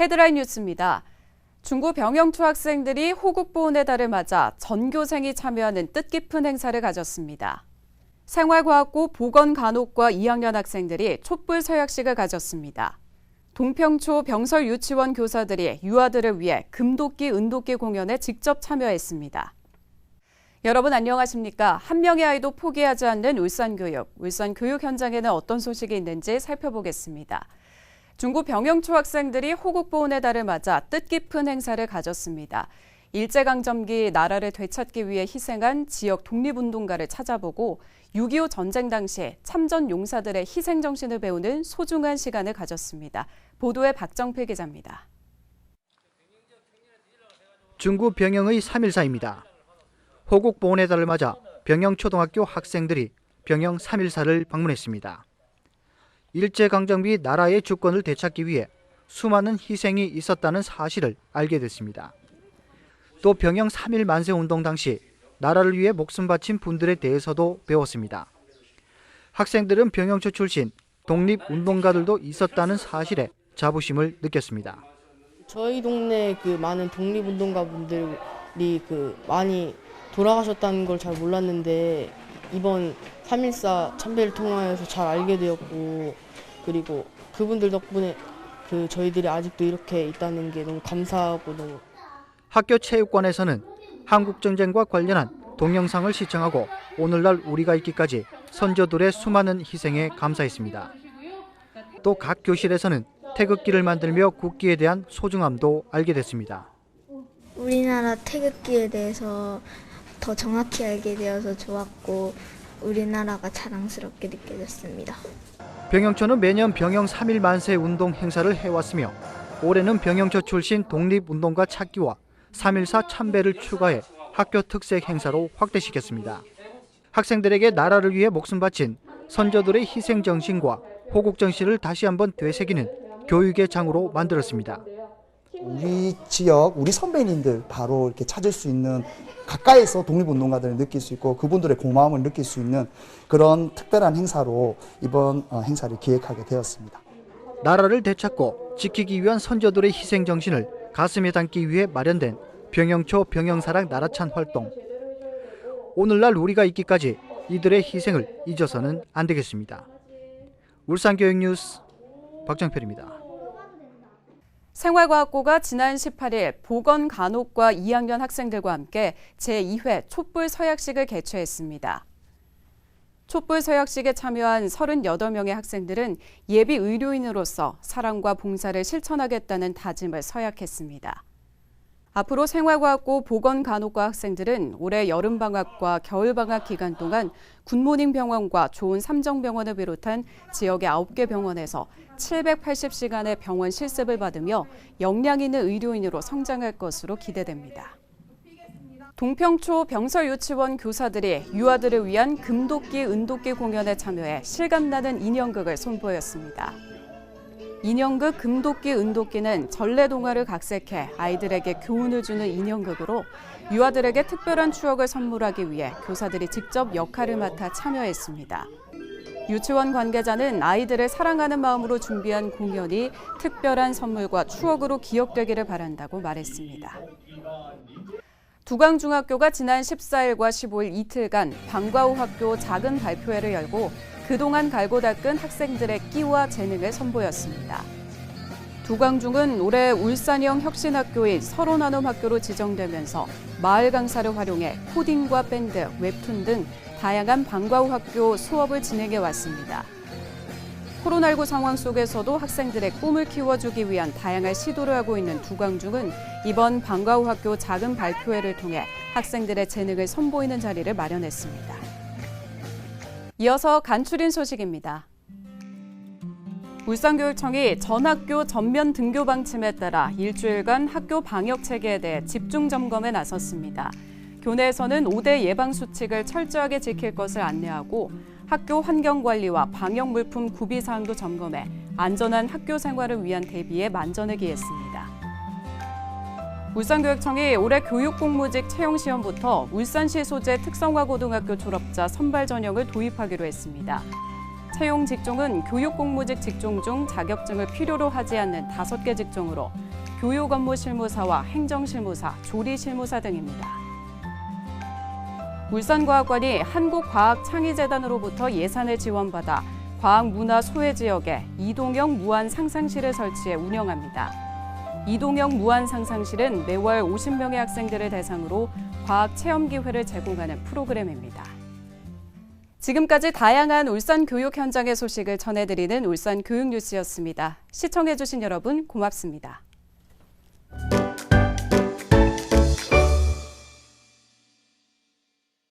헤드라인 뉴스입니다. 중구 병영초 학생들이 호국 보훈의 달을 맞아 전교생이 참여하는 뜻깊은 행사를 가졌습니다. 생활과학고 보건간호과 2학년 학생들이 촛불 서약식을 가졌습니다. 동평초 병설 유치원 교사들이 유아들을 위해 금도끼, 은도끼 공연에 직접 참여했습니다. 여러분 안녕하십니까? 한 명의 아이도 포기하지 않는 울산 교육. 울산 교육 현장에는 어떤 소식이 있는지 살펴보겠습니다. 중구 병영초 학생들이 호국보훈의 달을 맞아 뜻깊은 행사를 가졌습니다. 일제강점기 나라를 되찾기 위해 희생한 지역 독립운동가를 찾아보고 6.25 전쟁 당시 참전 용사들의 희생 정신을 배우는 소중한 시간을 가졌습니다. 보도에 박정필 기자입니다. 중구 병영의 3.14입니다. 호국 보훈의 달을 맞아 병영초등학교 학생들이 병영 3.14를 방문했습니다. 일제강점 기 나라의 주권을 되찾기 위해 수많은 희생이 있었다는 사실을 알게 됐습니다. 또 병영 3.1 만세 운동 당시 나라를 위해 목숨 바친 분들에 대해서도 배웠습니다. 학생들은 병영초 출신 독립운동가들도 있었다는 사실에 자부심을 느꼈습니다. 저희 동네 그 많은 독립운동가 분들이 그 많이 돌아가셨다는 걸 잘 몰랐는데 이번 3.14 참배를 통하여서 잘 알게 되었고 그리고 그분들 덕분에 그 저희들이 아직도 이렇게 있다는 게 너무 감사하고 너무 학교 체육관에서는 한국 전쟁과 관련한 동영상을 시청하고 오늘날 우리가 있기까지 선조들의 수많은 희생에 감사했습니다. 또 각 교실에서는 태극기를 만들며 국기에 대한 소중함도 알게 됐습니다. 우리나라 태극기에 대해서 더 정확히 알게 되어서 좋았고 우리나라가 자랑스럽게 느껴졌습니다. 병영초는 매년 병영 3.1 만세 운동 행사를 해왔으며 올해는 병영초 출신 독립운동가 찾기와 3.14 참배를 추가해 학교 특색 행사로 확대시켰습니다. 학생들에게 나라를 위해 목숨 바친 선조들의 희생 정신과 호국 정신을 다시 한번 되새기는 교육의 장으로 만들었습니다. 우리 지역, 우리 선배님들 바로 이렇게 찾을 수 있는 가까이서 독립운동가들을 느낄 수 있고 그분들의 고마움을 느낄 수 있는 그런 특별한 행사로 이번 어, 행사를 기획하게 되었습니다. 나라를 되찾고 지키기 위한 선조들의 희생 정신을 가슴에 담기 위해 마련된 병영초 병영사랑 나라찬 활동. 오늘날 우리가 있기까지 이들의 희생을 잊어서는 안 되겠습니다. 울산교육뉴스 박정필입니다. 생활과학고가 지난 18일 보건간호과 2학년 학생들과 함께 제2회 촛불 서약식을 개최했습니다. 촛불 서약식에 참여한 38명의 학생들은 예비 의료인으로서 사랑과 봉사를 실천하겠다는 다짐을 서약했습니다. 앞으로 생활과학고 보건간호과 학생들은 올해 여름방학과 겨울방학 기간 동안 굿모닝 병원과 좋은 삼정병원을 비롯한 지역의 9개 병원에서 780시간의 병원 실습을 받으며 역량 있는 의료인으로 성장할 것으로 기대됩니다. 동평초 병설 유치원 교사들이 유아들을 위한 금도끼, 은도끼 공연에 참여해 실감나는 인형극을 선보였습니다. 인형극 금도끼, 은도끼는 전래 동화를 각색해 아이들에게 교훈을 주는 인형극으로 유아들에게 특별한 추억을 선물하기 위해 교사들이 직접 역할을 맡아 참여했습니다. 유치원 관계자는 아이들을 사랑하는 마음으로 준비한 공연이 특별한 선물과 추억으로 기억되기를 바란다고 말했습니다. 두강중학교가 지난 14일과 15일 이틀간 방과후 학교 작은 발표회를 열고 그동안 갈고 닦은 학생들의 끼와 재능을 선보였습니다. 두광중은 올해 울산형 혁신학교인 서로나눔학교로 지정되면서 마을 강사를 활용해 코딩과 밴드, 웹툰 등 다양한 방과후 학교 수업을 진행해 왔습니다. 코로나19 상황 속에서도 학생들의 꿈을 키워주기 위한 다양한 시도를 하고 있는 두광중은 이번 방과후 학교 작은 발표회를 통해 학생들의 재능을 선보이는 자리를 마련했습니다. 이어서 간추린 소식입니다. 울산교육청이 전학교 전면 등교 방침에 따라 일주일간 학교 방역 체계에 대해 집중 점검에 나섰습니다. 교내에서는 5대 예방 수칙을 철저하게 지킬 것을 안내하고 학교 환경 관리와 방역 물품 구비 사항도 점검해 안전한 학교 생활을 위한 대비에 만전을 기했습니다. 울산교육청이 올해 교육공무직 채용시험부터 울산시 소재 특성화 고등학교 졸업자 선발 전형을 도입하기로 했습니다. 채용 직종은 교육공무직 직종 중 자격증을 필요로 하지 않는 다섯 개 직종으로 교육 업무 실무사와 행정 실무사, 조리 실무사 등입니다. 울산과학관이 한국과학창의재단으로부터 예산을 지원받아 과학 문화 소외 지역에 이동형 무한 상상실을 설치해 운영합니다. 이동형 무한 상상실은 매월 50명의 학생들을 대상으로 과학 체험 기회를 제공하는 프로그램입니다. 지금까지 다양한 울산 교육 현장의 소식을 전해드리는 울산 교육 뉴스였습니다. 시청해주신 여러분 고맙습니다.